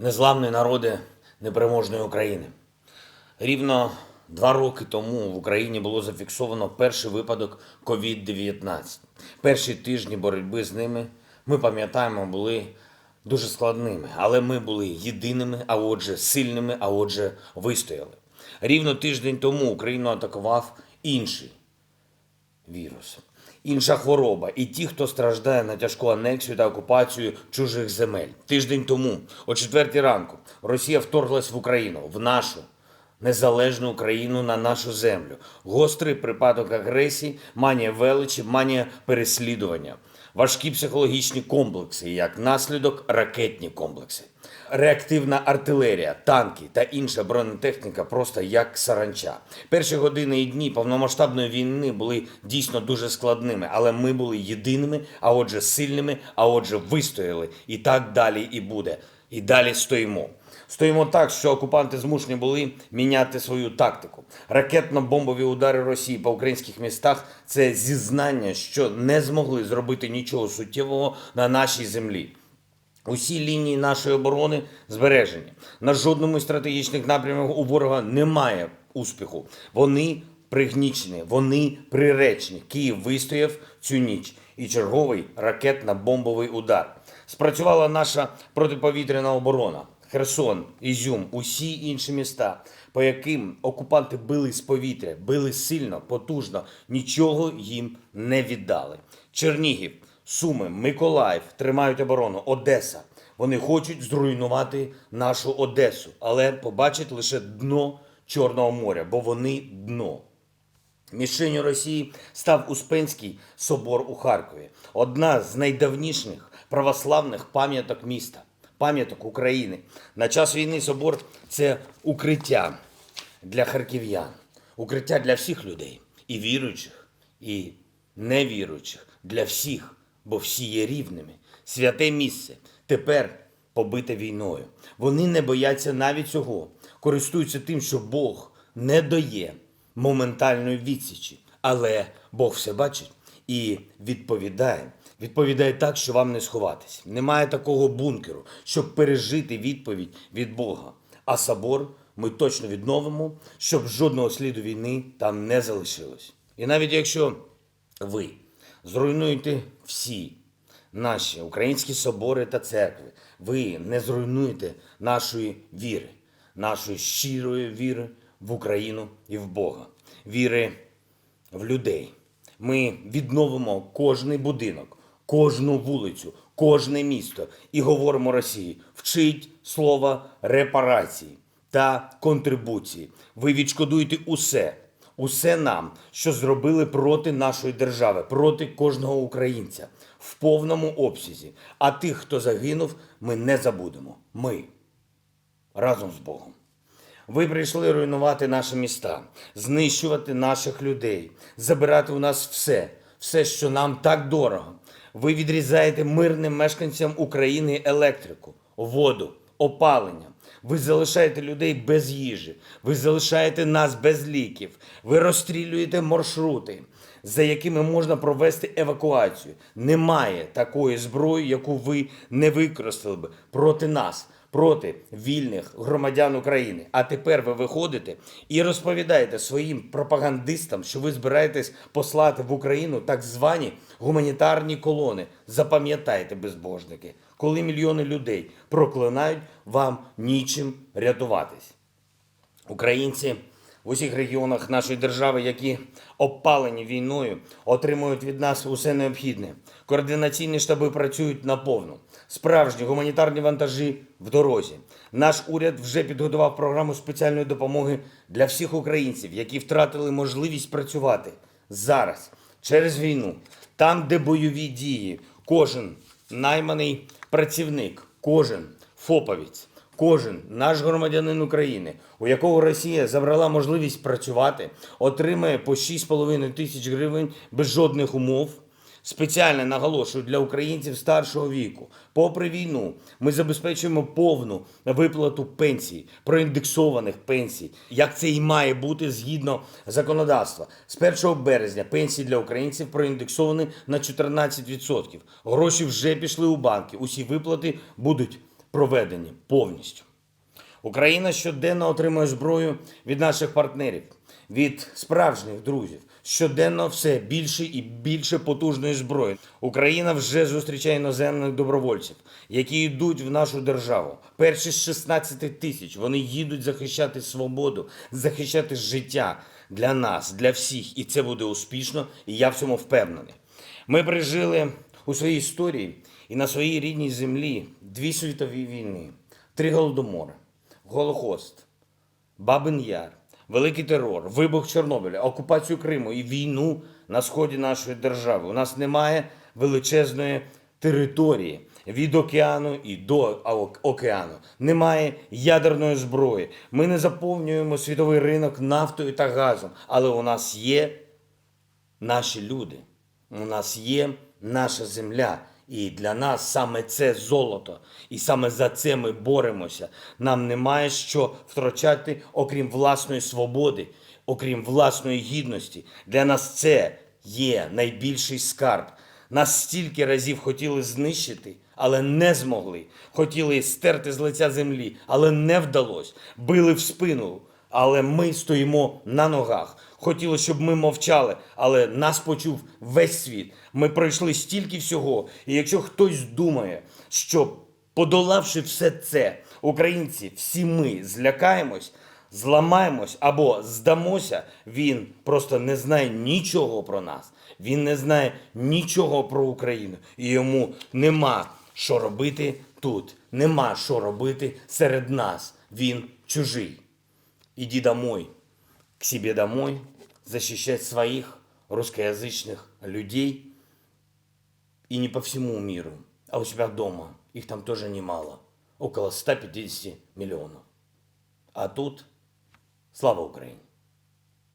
Незламний народи непереможної України. Рівно два роки тому в Україні було зафіксовано перший випадок COVID-19. Перші тижні боротьби з ними, ми пам'ятаємо, були дуже складними, але ми були єдиними, а отже, сильними, а отже, вистояли. Рівно тиждень тому Україну атакував інший вірус. Інша хвороба, і ті, хто страждає на тяжку анексію та окупацію чужих земель. Тиждень тому, о четвертій ранку, Росія вторглась в Україну, в нашу незалежну Україну на нашу землю. Гострий припадок агресії, манія величі, манія переслідування, важкі психологічні комплекси, як наслідок ракетні комплекси. Реактивна артилерія, танки та інша бронетехніка просто як саранча. Перші години і дні повномасштабної війни були дійсно дуже складними, але ми були єдиними, а отже, сильними, а отже, вистояли. І так далі і буде. І далі стоїмо. Стоїмо так, що окупанти змушені були міняти свою тактику. Ракетно-бомбові удари Росії по українських містах це зізнання, що не змогли зробити нічого суттєвого на нашій землі. Усі лінії нашої оборони збережені. На жодному із стратегічних напрямів у ворога немає успіху. Вони пригнічені, вони приречені. Київ вистояв цю ніч. І черговий ракетно-бомбовий удар. Спрацювала наша протиповітряна оборона. Херсон, Ізюм, усі інші міста, по яким окупанти били з повітря, били сильно, потужно, нічого їм не віддали. Чернігів, Суми, Миколаїв тримають оборону, Одеса. Вони хочуть зруйнувати нашу Одесу, але побачать лише дно Чорного моря, бо вони дно. Мішенью Росії став Успенський собор у Харкові, одна з найдавніших православних пам'яток міста, пам'яток України. На час війни собор це укриття для харків'ян, укриття для всіх людей, і віруючих, і невіруючих, для всіх, бо всі є рівними. Святе місце тепер побите війною. Вони не бояться навіть цього, користуються тим, що Бог не дає моментальної відсічі, але Бог все бачить і відповідає. Відповідає так, що вам не сховатись. Немає такого бункеру, щоб пережити відповідь від Бога. А собор ми точно відновимо, щоб жодного сліду війни там не залишилось. І навіть якщо ви зруйнуєте всі наші українські собори та церкви, ви не зруйнуєте нашої віри, нашої щирої віри в Україну і в Бога, віри в людей. Ми відновимо кожний будинок, кожну вулицю, кожне місто і говоримо Росії: вчить слова репарації та контрибуції. Ви відшкодуєте усе, усе нам, що зробили проти нашої держави, проти кожного українця в повному обсязі. А тих, хто загинув, ми не забудемо. Ми разом з Богом. Ви прийшли руйнувати наші міста, знищувати наших людей, забирати у нас все, все, що нам так дорого. Ви відрізаєте мирним мешканцям України електрику, воду, опалення. Ви залишаєте людей без їжі, ви залишаєте нас без ліків, ви розстрілюєте маршрути, за якими можна провести евакуацію. Немає такої зброї, яку ви не використали б проти нас проти вільних громадян України. А тепер ви виходите і розповідаєте своїм пропагандистам, що ви збираєтесь послати в Україну так звані гуманітарні колони. Запам'ятайте, безбожники, коли мільйони людей проклинають, вам нічим рятуватись. Українці в усіх регіонах нашої держави, які обпалені війною, отримують від нас усе необхідне. Координаційні штаби працюють наповну. Справжні гуманітарні вантажі в дорозі. Наш уряд вже підготував програму спеціальної допомоги для всіх українців, які втратили можливість працювати зараз через війну, там, де бойові дії, кожен найманий працівник, кожен фоповець. Кожен наш громадянин України, у якого Росія забрала можливість працювати, отримає по 6,5 тисяч гривень без жодних умов. Спеціально наголошую для українців старшого віку. Попри війну, ми забезпечуємо повну виплату пенсій, проіндексованих пенсій, як це і має бути згідно законодавства. З 1 березня пенсії для українців проіндексовані на 14%. Гроші вже пішли у банки. Усі виплати будуть проведені повністю. Україна щоденно отримує зброю від наших партнерів, від справжніх друзів. Щоденно все більше і більше потужної зброї. Україна вже зустрічає іноземних добровольців, які йдуть в нашу державу. Перші з 16 тисяч вони їдуть захищати свободу, захищати життя для нас, для всіх. І це буде успішно, і я в цьому впевнений. Ми пережили у своїй історії і на своїй рідній землі дві світові війни, три голодомори, Голохост, Бабин Яр, Великий терор, вибух Чорнобиля, окупацію Криму і війну на сході нашої держави. У нас немає величезної території від океану і до океану. Немає ядерної зброї. Ми не заповнюємо світовий ринок нафтою та газом, але у нас є наші люди. У нас є наша земля. І для нас саме це золото. І саме за це ми боремося. Нам немає що втрачати, окрім власної свободи, окрім власної гідності. Для нас це є найбільший скарб. Нас стільки разів хотіли знищити, але не змогли. Хотіли стерти з лиця землі, але не вдалося. Били в спину, але ми стоїмо на ногах. Хотілося, щоб ми мовчали, але нас почув весь світ. Ми пройшли стільки всього. І якщо хтось думає, що подолавши все це, українці, всі ми злякаємось, зламаємось або здамося, він просто не знає нічого про нас. Він не знає нічого про Україну. І йому нема що робити тут. Нема що робити серед нас. Він чужий. Иди домой, к себе домой, защищать своих русскоязычных людей. И не по всему миру, а у себя дома. Их там тоже немало. Около 150 миллионов. А тут слава Украине.